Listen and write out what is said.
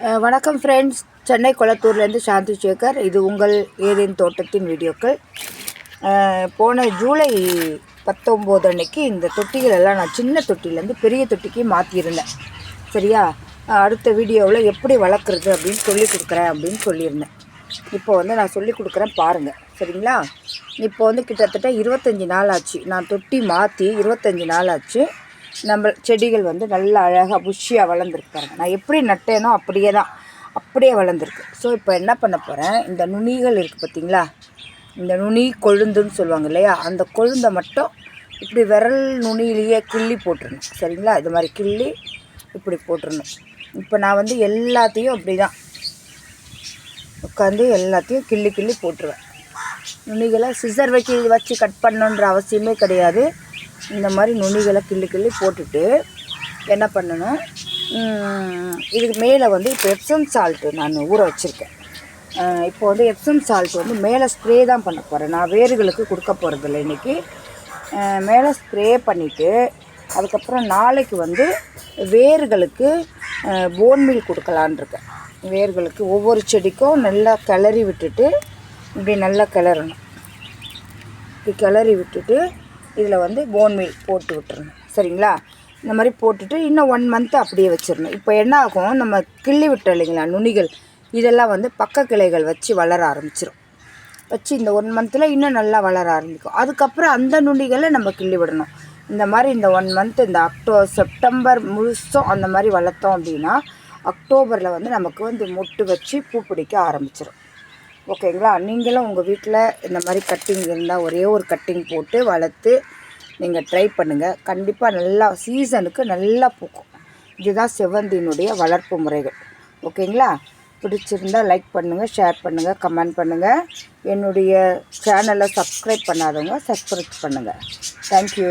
வணக்கம் ஃப்ரெண்ட்ஸ் சென்னை கொளத்தூர்லேருந்து சாந்தி சேகர். இது உங்கள் ஏதேன் தோட்டத்தின் வீடியோக்கள். போன ஜூலை பத்தொம்போது அன்னைக்கு இந்த தொட்டிகள் எல்லாம் நான் சின்ன தொட்டிலேருந்து பெரிய தொட்டிக்கு மாற்றியிருந்தேன் சரியா? அடுத்த வீடியோவில் எப்படி வளர்க்குறது அப்படின்னு சொல்லி கொடுக்குறேன் அப்படின்னு சொல்லியிருந்தேன். இப்போ வந்து நான் சொல்லி கொடுக்குறேன் பாருங்கள் சரிங்களா? இப்போ வந்து கிட்டத்தட்ட இருபத்தஞ்சி நாள் ஆச்சு. நான் தொட்டி மாற்றி இருபத்தஞ்சி நாள் ஆச்சு. நம்ம செடிகள் வந்து நல்லா அழகாக புஷ்ஷியாக வளர்ந்துருக்கு நான் எப்படி நட்டேனோ அப்படியே தான் அப்படியே வளர்ந்துருக்கு. ஸோ இப்போ என்ன பண்ண போகிறேன் இந்த நுனிகள் இருக்குது பார்த்தீங்களா இந்த நுனி கொழுந்துன்னு சொல்லுவாங்க இல்லையா? அந்த கொழுந்தை மட்டும் இப்படி விரல் நுனியிலேயே கிள்ளி போட்டுருணும் சரிங்களா? இது மாதிரி கிள்ளி இப்படி போட்டுருணும் இப்போ நான் வந்து எல்லாத்தையும் அப்படி தான் உட்காந்து எல்லாத்தையும் கிள்ளி கிள்ளி போட்டுருவேன். நுனிகளை சிசர் வச்சு வச்சு கட் பண்ணணுன்ற அவசியமே கிடையாது. இந்த மாதிரி நுனிகளை கிள்ளி கிள்ளி போட்டுட்டு என்ன பண்ணணும்? இதுக்கு மேலே வந்து இப்போ எப்சம் சால்ட்டு நான் ஊற வச்சுருக்கேன். இப்போ வந்து எப்சம் சால்ட் வந்து மேலே ஸ்ப்ரே தான் பண்ண போகிறேன் நான் வேர்களுக்கு கொடுக்க போகிறதில்ல இன்றைக்கி மேலே ஸ்ப்ரே பண்ணிவிட்டு அதுக்கப்புறம் நாளைக்கு வந்து வேர்களுக்கு போன் மீல் கொடுக்கலான் இருக்கேன். வேர்களுக்கு ஒவ்வொரு செடிக்கும் நல்லா கிளறி விட்டுட்டு இப்படி நல்லா கிளறணும். இப்படி கிளறி விட்டுட்டு இதில் வந்து போன் மீல் போட்டு விட்டுறணும். சரிங்களா? இந்த மாதிரி போட்டுட்டு இன்னும் ஒன் மந்த் அப்படியே வச்சிடணும். இப்போ என்ன ஆகும்? நம்ம கிள்ளி விட்டோம் இல்லைங்களா? நுனிகள். இதெல்லாம் வந்து பக்க கிளைகள் வச்சு வளர ஆரம்பிச்சிடும் வச்சு இந்த ஒன் மந்தில் இன்னும் நல்லா வளர ஆரம்பிக்கும். அதுக்கப்புறம் அந்த நுனிகளை நம்ம கிள்ளி விடணும். இந்த மாதிரி இந்த ஒன் மந்த் இந்த அக்டோ செப்டம்பர் முழுசும் அந்த மாதிரி வளர்த்தோம் அப்படின்னா அக்டோபரில் வந்து நமக்கு வந்து மொட்டு வச்சு பூ பிடிக்க ஆரம்பிச்சிடும் ஓகேங்களா? நீங்களும் உங்கள் வீட்டில் இந்த மாதிரி கட்டிங் இருந்தால் ஒரே ஒரு கட்டிங் போட்டு வளர்த்து நீங்கள் ட்ரை பண்ணுங்கள் கண்டிப்பாக நல்லா சீசனுக்கு நல்லா பூக்கும். இதுதான் செவ்வந்தியினுடைய வளர்ப்பு முறைகள். ஓகேங்களா? பிடிச்சிருந்தா லைக் பண்ணுங்கள் ஷேர் பண்ணுங்கள் கமெண்ட் பண்ணுங்கள் என்னுடைய சேனலை சப்ஸ்கிரைப் பண்ணாதவங்க சப்ஸ்கிரைப் பண்ணுங்கள் தேங்க்யூ